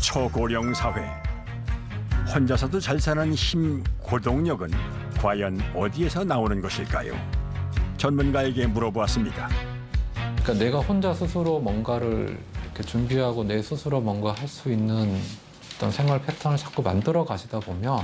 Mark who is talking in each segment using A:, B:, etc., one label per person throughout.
A: 초고령 사회 혼자서도 잘 사는 힘 고동력은 과연 어디에서 나오는 것일까요? 전문가에게 물어보았습니다.
B: 그러니까 내가 혼자 스스로 뭔가를 이렇게 준비하고 내 스스로 뭔가 할 수 있는 어떤 생활 패턴을 자꾸 만들어 가시다 보면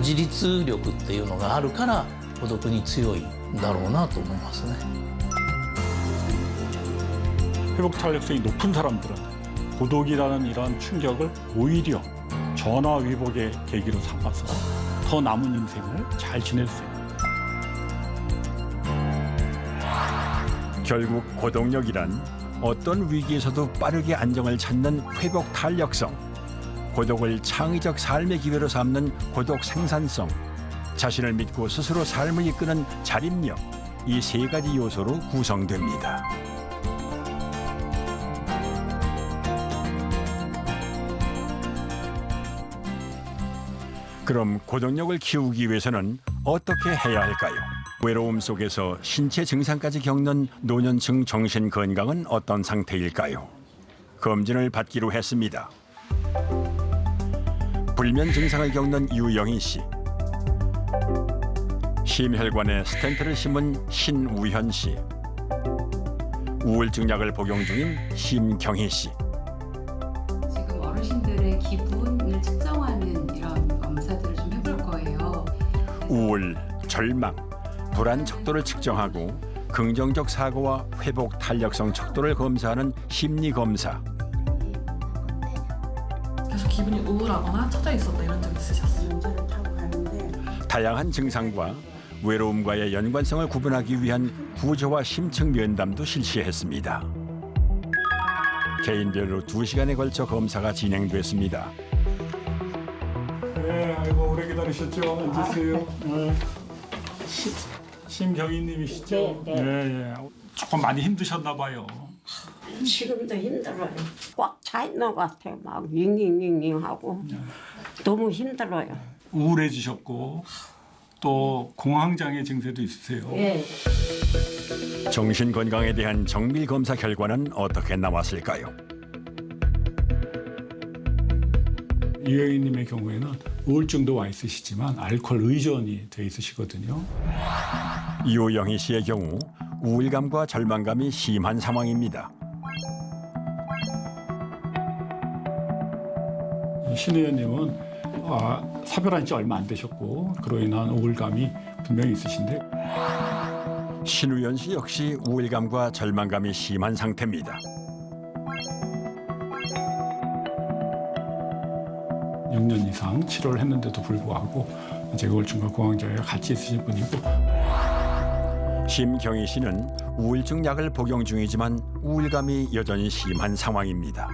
C: 自立力っていうのがあるから孤独に強いんだろうなと思いますね。
D: 회복 탄력성이 높은 사람들은 고독이라는 이러한 충격을 오히려 전화 위복의 계기로 삼아서 더 남은 인생을 잘 지낼 수 있는
A: 결국 고동력이란 어떤 위기에서도 빠르게 안정을 찾는 회복 탄력성, 고독을 창의적 삶의 기회로 삼는 고독 생산성, 자신을 믿고 스스로 삶을 이끄는 자립력, 이 세 가지 요소로 구성됩니다. 그럼 고동력을 키우기 위해서는 어떻게 해야 할까요? 외로움 속에서 신체 증상까지 겪는 노년층 정신 건강은 어떤 상태일까요? 검진을 받기로 했습니다. 불면 증상을 겪는 유영희 씨. 심혈관에 스텐트를 심은 신우현 씨. 우울증 약을 복용 중인 심경희 씨.
E: 지금 어르신들의 기분을 측정하는
A: 우울, 절망, 불안 척도를 측정하고 긍정적 사고와 회복 탄력성 척도를 검사하는 심리 검사.
F: 계속 기분이 우울하거나 처져 있었다 이런 적 있으셨어요?
A: 다양한 증상과 외로움과의 연관성을 구분하기 위한 구조화 심층 면담도 실시했습니다. 개인별로 두시간에 걸쳐 검사가 진행됐습니다.
D: 네, 기다리셨죠? 앉으세요. 네. 심경희님이시죠?
G: 네, 네.
D: 예, 예. 조금 많이 힘드셨나 봐요.
G: 지금도 힘들어요. 꽉 차 있는 것 같아요. 막 윙윙윙윙 하고 너무 힘들어요.
D: 우울해지셨고 또 공황장애 증세도 있으세요.
G: 예.
A: 정신 건강에 대한 정밀 검사 결과는 어떻게 나왔을까요?
D: 이영희님의 경우에는 우울증도 와 있으시지만 알코올 의존이 돼 있으시거든요.
A: 유영희 씨의 경우 우울감과 절망감이 심한 상황입니다.
D: 신혜연님은 아, 사별한 지 얼마 안 되셨고 그로 인한 우울감이 분명히 있으신데
A: 신우연 씨 역시 우울감과 절망감이 심한 상태입니다.
D: 6년 이상 치료를 했는데도 불구하고 이제 우울증과 공황장애가 같이 있으신 분이고
A: 심경희 씨는 우울증 약을 복용 중이지만 우울감이 여전히 심한 상황입니다.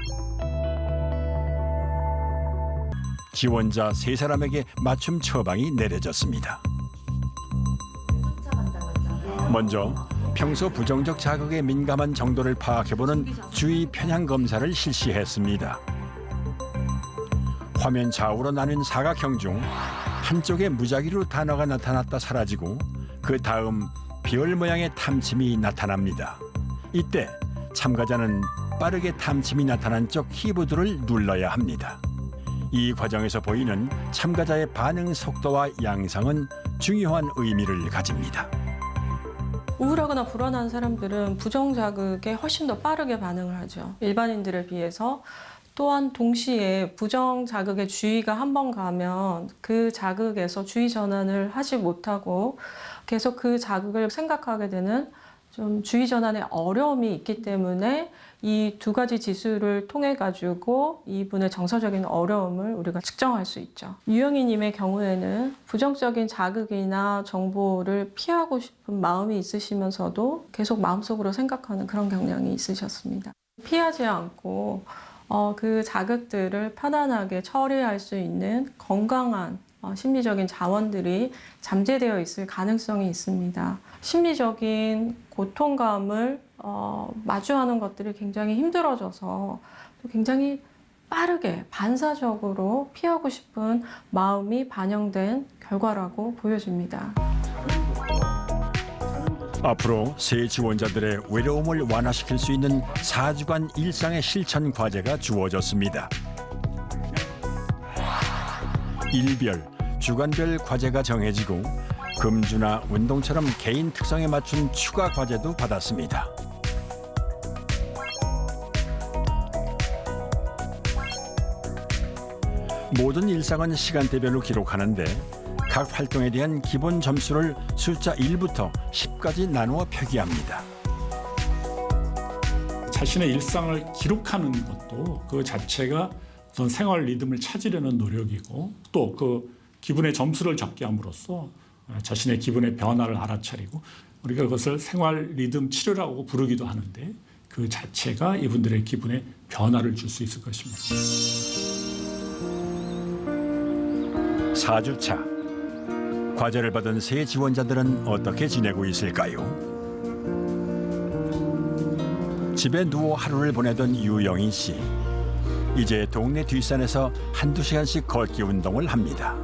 A: 지원자 세 사람에게 맞춤 처방이 내려졌습니다. 먼저 평소 부정적 자극에 민감한 정도를 파악해보는 주의 편향 검사를 실시했습니다. 화면 좌우로 나뉜 사각형 중 한쪽에 무작위로 단어가 나타났다 사라지고 그 다음 별 모양의 탐침이 나타납니다. 이때 참가자는 빠르게 탐침이 나타난 쪽 키보드를 눌러야 합니다. 이 과정에서 보이는 참가자의 반응 속도와 양상은 중요한 의미를 가집니다.
F: 우울하거나 불안한 사람들은 부정 자극에 훨씬 더 빠르게 반응을 하죠. 일반인들에 비해서 또한 동시에 부정 자극에 주의가 한 번 가면 그 자극에서 주의 전환을 하지 못하고 계속 그 자극을 생각하게 되는 좀 주의 전환에 어려움이 있기 때문에 이 두 가지 지수를 통해 가지고 이분의 정서적인 어려움을 우리가 측정할 수 있죠. 유영희님의 경우에는 부정적인 자극이나 정보를 피하고 싶은 마음이 있으시면서도 계속 마음속으로 생각하는 그런 경향이 있으셨습니다. 피하지 않고 어, 그 자극들을 편안하게 처리할 수 있는 건강한 어, 심리적인 자원들이 잠재되어 있을 가능성이 있습니다. 심리적인 고통감을 어, 마주하는 것들이 굉장히 힘들어져서 또 굉장히 빠르게 반사적으로 피하고 싶은 마음이 반영된 결과라고 보여집니다.
A: 앞으로 새 지원자들의 외로움을 완화시킬 수 있는 4주간 일상의 실천 과제가 주어졌습니다. 일별, 주간별 과제가 정해지고 금주나 운동처럼 개인 특성에 맞춘 추가 과제도 받았습니다. 모든 일상은 시간대별로 기록하는데 각 활동에 대한 기본 점수를 숫자 1부터 10까지 나누어 표기합니다.
D: 자신의 일상을 기록하는 것도 그 자체가 어떤 생활 리듬을 찾으려는 노력이고 또 그 기분의 점수를 적게 함으로써 자신의 기분의 변화를 알아차리고 우리가 그것을 생활 리듬 치료라고 부르기도 하는데 그 자체가 이분들의 기분에 변화를 줄 수 있을 것입니다.
A: 4주차 과제를 받은 새 지원자들은 어떻게 지내고 있을까요? 집에 누워 하루를 보내던 유영인 씨. 이제 동네 뒷산에서 한두 시간씩 걷기 운동을 합니다.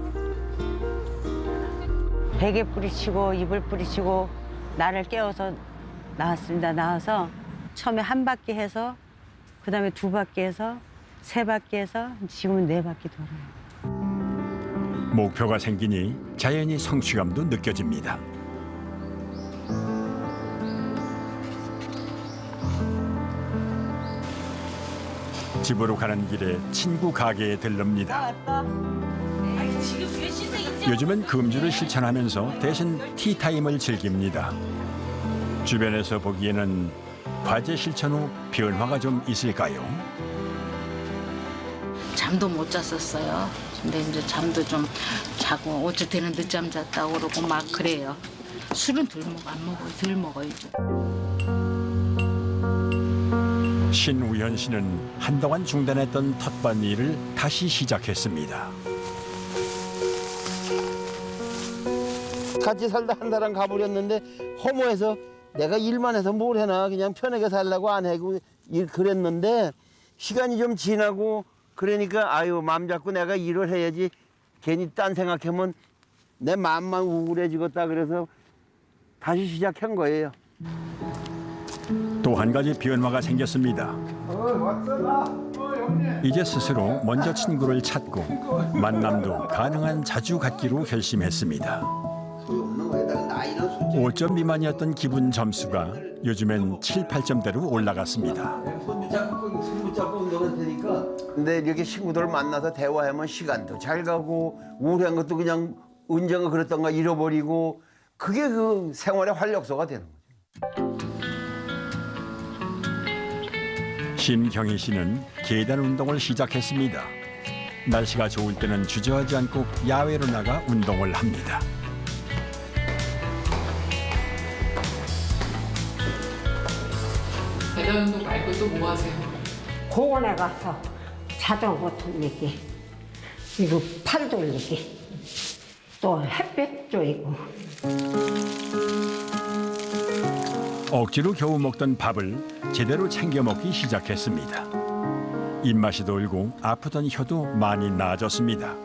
H: 베개 뿌리치고 이불 뿌리치고 나를 깨워서 나왔습니다. 나와서 처음에 한 바퀴 해서 그다음에 두 바퀴 해서 세 바퀴 해서 지금은 네 바퀴 돌아요.
A: 목표가 생기니 자연히 성취감도 느껴집니다. 집으로 가는 길에 친구 가게에 들릅니다. 요즘은 금주를 실천하면서 대신 티타임을 즐깁니다. 주변에서 보기에는 과제 실천 후 변화가 좀 있을까요?
I: 잠도 못 잤었어요. 근데 이제 잠도 좀 자고 어쩔 때는 늦잠 잤다고 그러고 막 그래요. 술은 덜 먹어 안 먹어요. 덜 먹어요.
A: 신우현 씨는 한동안 중단했던 텃밭 일을 다시 시작했습니다.
J: 같이 살다 한 사람 가버렸는데 허무해서 내가 일만 해서 뭘 해나 그냥 편하게 살라고 안 하고 일 그랬는데 시간이 좀 지나고 그러니까 아유 마음 잡고 내가 일을 해야지 괜히 딴 생각하면 내 마음만 우울해지겠다 그래서 다시 시작한 거예요.
A: 또 한 가지 변화가 생겼습니다. 이제 스스로 먼저 친구를 찾고 만남도 가능한 자주 갖기로 결심했습니다. 5점 미만이었던 기분 점수가 요즘엔 7, 8점대로 올라갔습니다.
J: 근데 이렇게 친구들 만나서 대화하면 시간도 잘 가고 우울한 것도 그냥 언젠가 그랬던가 잃어버리고 그게 그 생활의 활력소가 되는 거죠.
A: 심경희 씨는 계단 운동을 시작했습니다. 날씨가 좋을 때는 주저하지 않고 야외로 나가 운동을 합니다.
K: 계단 운동 말고 또 뭐 하세요?
G: 공원에 가서 자전거 돌리기, 이거 팔 돌리기, 또 햇볕 쬐고.
A: 억지로 겨우 먹던 밥을 제대로 챙겨 먹기 시작했습니다. 입맛이 돌고 아프던 혀도 많이 나아졌습니다.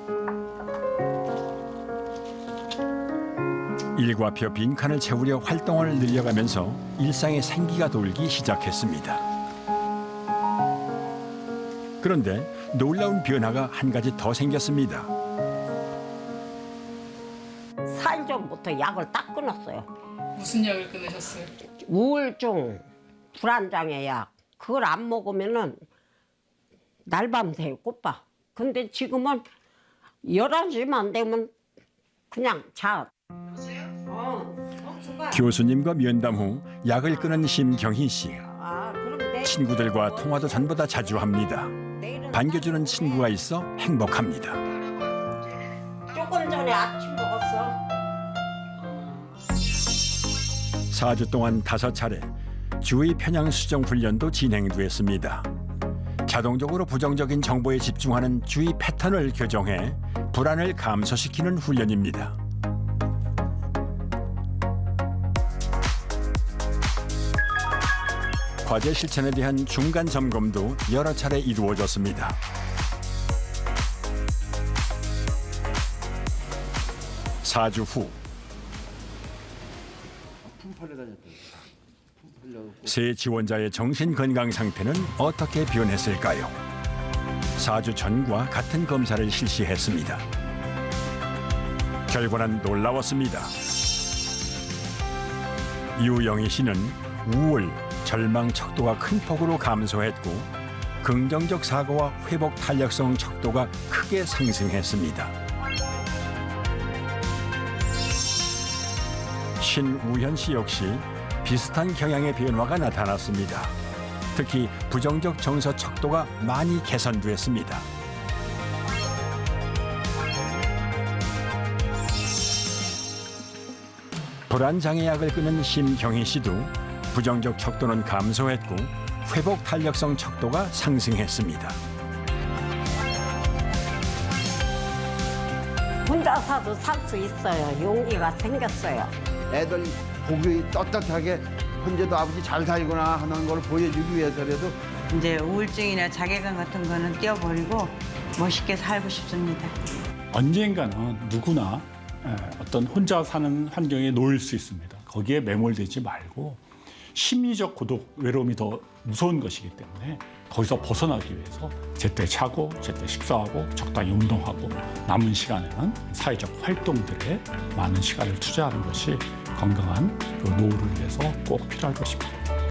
A: 일과 표 빈칸을 채우려 활동을 늘려가면서 일상의 생기가 돌기 시작했습니다. 그런데 놀라운 변화가 한 가지 더 생겼습니다.
G: 4일 전부터 약을 딱 끊었어요.
K: 무슨 약을 끊으셨어요?
G: 우울증, 불안장애 약. 그걸 안 먹으면은 날밤 새요, 꽃봐. 근데 지금은 11시만 되면 그냥 자. 어.
A: 교수님과 면담 후 약을 끊은 심경희 씨.
G: 아, 그럼 내,
A: 친구들과 통화도 전보다 자주 합니다. 반겨주는 친구가 있어 행복합니다.
G: 조금 전에 아침 먹었어.
A: 4주 동안 다섯 차례 주의 편향 수정 훈련도 진행됐습니다. 자동적으로 부정적인 정보에 집중하는 주의 패턴을 교정해 불안을 감소시키는 훈련입니다. 과제 실천에 대한 중간 점검도 여러 차례 이루어졌습니다. 사주 후 새 지원자의 정신 건강 상태는 어떻게 변했을까요? 4주 전과 같은 검사를 실시했습니다. 결과는 놀라웠습니다. 유영희 씨는 우울, 절망 척도가 큰 폭으로 감소했고 긍정적 사고와 회복 탄력성 척도가 크게 상승했습니다. 신우현 씨 역시 비슷한 경향의 변화가 나타났습니다. 특히 부정적 정서 척도가 많이 개선됐습니다. 불안 장애약을 끊은 심경희 씨도 부정적 척도는 감소했고 회복 탄력성 척도가 상승했습니다.
G: 혼자 사도 살 수 있어요. 용기가 생겼어요.
J: 애들 보기 떳떳하게 현재도 아버지 잘 살구나 하는 걸 보여주기 위해서라도
H: 이제 우울증이나 자괴감 같은 거는 띄워버리고 멋있게 살고 싶습니다.
D: 언젠가는 누구나 에, 어떤 혼자 사는 환경에 놓일 수 있습니다. 거기에 매몰되지 말고 심리적 고독, 외로움이 더 무서운 것이기 때문에 거기서 벗어나기 위해서 제때 자고 제때 식사하고 적당히 운동하고 남은 시간에는 사회적 활동들에 많은 시간을 투자하는 것이 건강한 그 노후를 위해서 꼭 필요할 것입니다.